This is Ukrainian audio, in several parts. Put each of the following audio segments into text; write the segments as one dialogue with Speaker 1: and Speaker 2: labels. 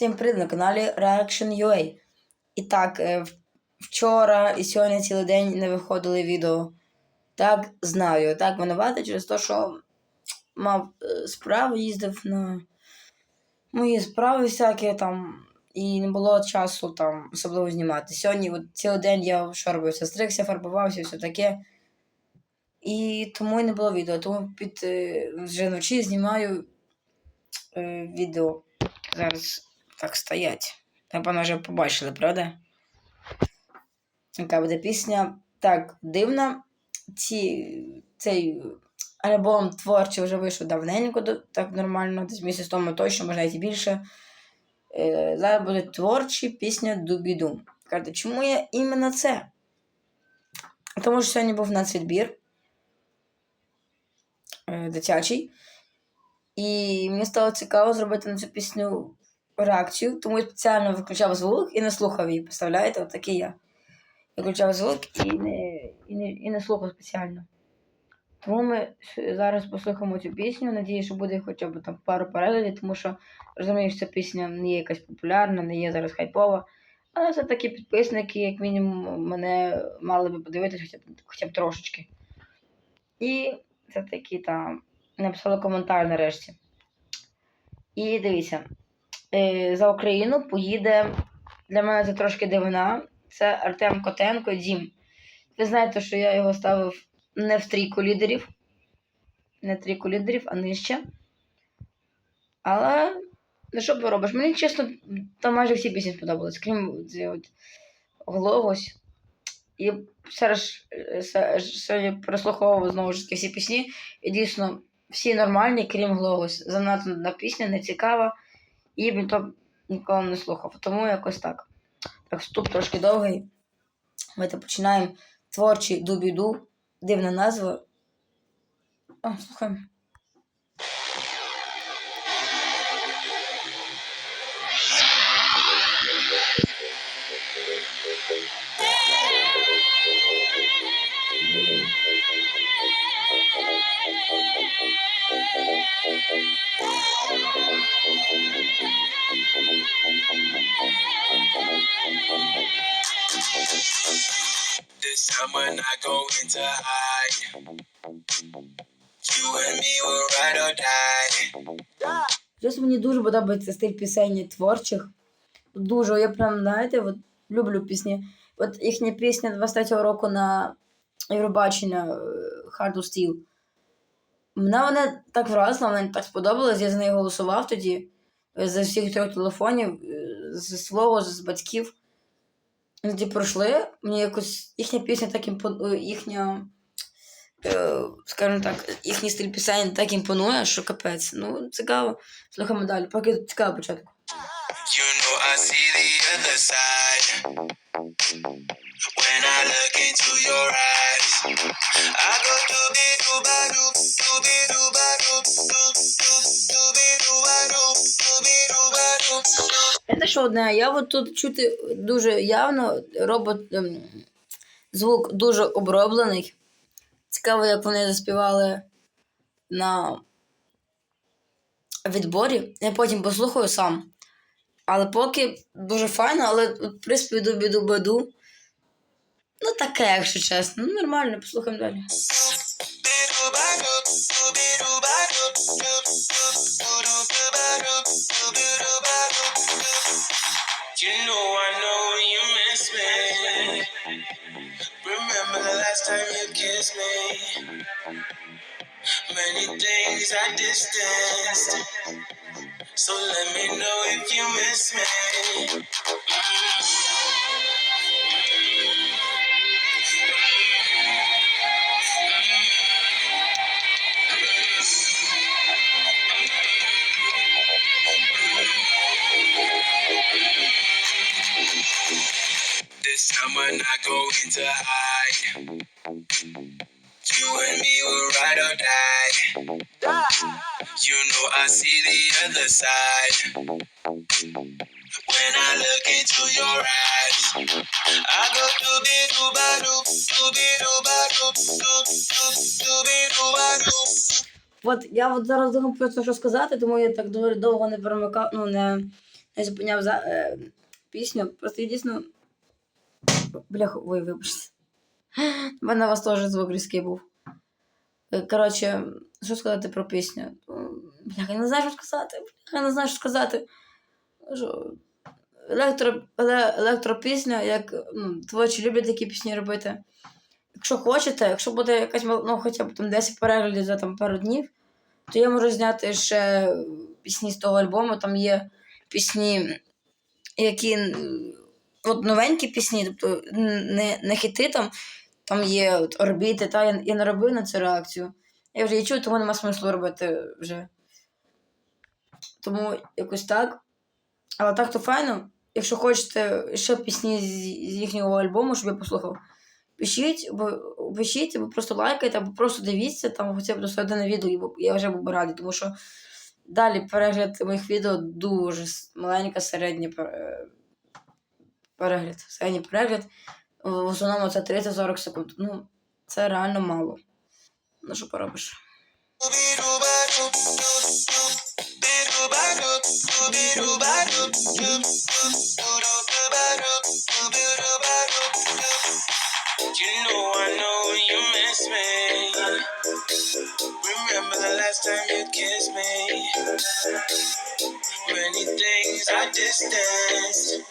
Speaker 1: Всім привіт на каналі Reaction.ua. І так, е, вчора і сьогодні цілий день не виходили відео. Так, знаю. Так, винувати через те, що мав е, справи, їздив на мої справи всякі там. І не було часу там особливо знімати. Сьогодні от, цілий день я що робився, стригся, фарбувався, все таке. І тому і не було відео. Тому під е, вже вночі знімаю е, відео. Зараз так стоять. Напевно, вже побачили, правда? Яка буде пісня. Так, дивна. Ці, цей альбом творчий вже вийшов давненько, так нормально, десь місяць тому точно, може навіть і більше. Е, зараз буде творчі пісня Дубіду. Кажете, чому я іменно це? Тому що сьогодні був нацвідбір е, дитячий. І мені стало цікаво зробити на цю пісню реакцію, тому я спеціально виключав звук і не слухав її. Представляєте, от такий я. Виключав звук і не, і не, і не слухав спеціально. Тому ми зараз послухаємо цю пісню. Надію, що буде хоча б там пару переглядів, тому що розумію, що ця пісня не є якась популярна, не є зараз хайпова. Але все-таки підписники, як мінімум, мене мали би подивитися хоча б, хоча б трошечки. І все-таки там написали коментар нарешті. І дивіться, за Україну поїде. Для мене це трошки дивина. Це Артем Котенко Дім. Ви знаєте, що я його ставив не в трійку лідерів. Не трійку лідерів, а нижче. Але ну що поробиш? Мені чесно, там майже всі пісні сподобались, крім Глогось. І зараз сьогодні прослуховував знову ж таки всі пісні. І дійсно всі нормальні, крім Глогось. Занадто на пісня не цікава. І він то ніколи не слухав. Тому якось так. Так, вступ трошки довгий. Ми то починаємо творчий дубіду. Дивна назва. О, слухаємо.
Speaker 2: This time when I go into high, you and me will ride or die.
Speaker 1: Щось мені дуже подобається стиль пісень творчих. Дуже, я прям, знаєте, от, люблю пісні. От їхня пісня 23-го року на Євробачення е, Hard to Steel. Мене вона так вразила, мені так сподобалось, я за неї голосував тоді е, за всіх трьох телефонів, е, з свого, з батьків. Вони тоді пройшли. Мені якось їхня пісня так імпонує, їхня, скажімо так, їхній стиль пісень так імпонує, що капець. Ну, цікаво. Слухаємо далі, поки цікаво початку.
Speaker 2: You know I see the other side when I look into your eyes. I go dooby dooba doo, dooby dooba doo, doo, doo, dooby dooba
Speaker 1: Це що одне, я от тут чути дуже явно робот ем, звук дуже оброблений. Цікаво, як вони заспівали на відборі. Я потім послухаю сам. Але поки дуже файно, але от приспів до біду баду. Ну таке, якщо чесно. Ну нормально, послухаємо далі.
Speaker 2: You know I know you miss me. Remember the last time you kissed me? Many things I distanced. So let me know if you miss me. This I go into you and me will ride or die. You know I see the other side when I look into your eyes. I go dooby dooba doo, dooby dooba doo, doo, doo, dooby dooba doo.
Speaker 1: От я от зараз думаю просто що сказати, тому я так доволі довго не перемикав, ну не, зупиняв за е, пісню. Просто дійсно. Бляха, ой, вибачте. У мене вас теж звук різкий був. Е, Коротше, що сказати про пісню? М, Бляха, я не знаю, що сказати. Бляха, я не знаю, що сказати. Електро, електропісня, як ну, творчі люблять такі пісні робити. Якщо хочете, якщо буде якась ну, хоча б там 10 переглядів за там, пару днів, то я можу зняти ще пісні з того альбому. Там є пісні, які от новенькі пісні, тобто не, не хіти там, там є от, орбіти, та я, я не робив на цю реакцію. Я вже її чую, тому нема смислу робити вже. Тому якось так. Але так то файно. Якщо хочете ще пісні з, їхнього альбому, щоб я послухав, пишіть, або пишіть, або просто лайкайте, або просто дивіться там хоча б до середини відео, бо- я вже був радий, тому що далі перегляд моїх відео дуже маленька середня е, перегляд. Середній перегляд. В в основному це 30-40 секунд. Ну, це реально мало. Ну,
Speaker 2: things I distanced.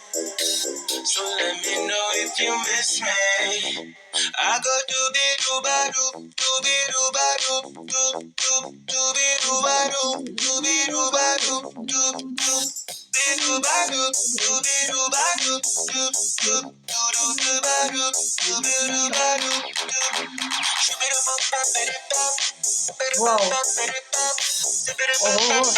Speaker 2: you miss me. I go dooby dooba doo, dooby dooba doo, doo doo dooby dooba doo, dooby dooba doo, doo doo. Dooba doo, dooby dooba doo, doo doo doo dooba
Speaker 1: doo,
Speaker 2: dooby
Speaker 1: dooba
Speaker 2: doo, doo. Wow. Oh.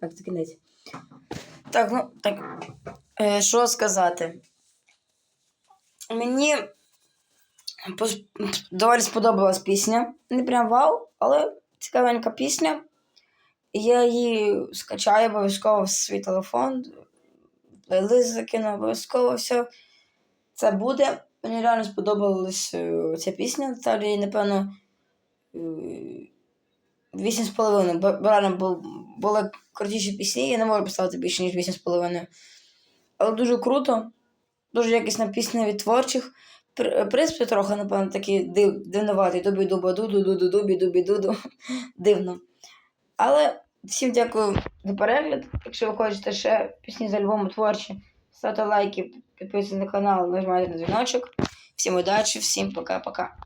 Speaker 1: Так, це. Так, ну, так. Е, що сказати? Мені доволі сподобалась пісня. Не прям вау, але цікавенька пісня. Я її скачаю обов'язково в свій телефон. Плейлист закину обов'язково все. Це буде. Мені реально сподобалась е, ця пісня. Далі, напевно, е, Вісім з половиною. Бо реально були крутіші пісні, я не можу поставити більше, ніж вісім з половиною. Але дуже круто, дуже якісна пісня від творчих. В принципі, трохи, напевно, такий див, дивнуватий. Дубі дуба дуду дуду дубі дубі дуду. Дивно. Але всім дякую за перегляд. Якщо ви хочете ще пісні з альбому творчі, ставте лайки, підписуйтесь на канал, нажимайте на дзвіночок. Всім удачі, всім пока-пока.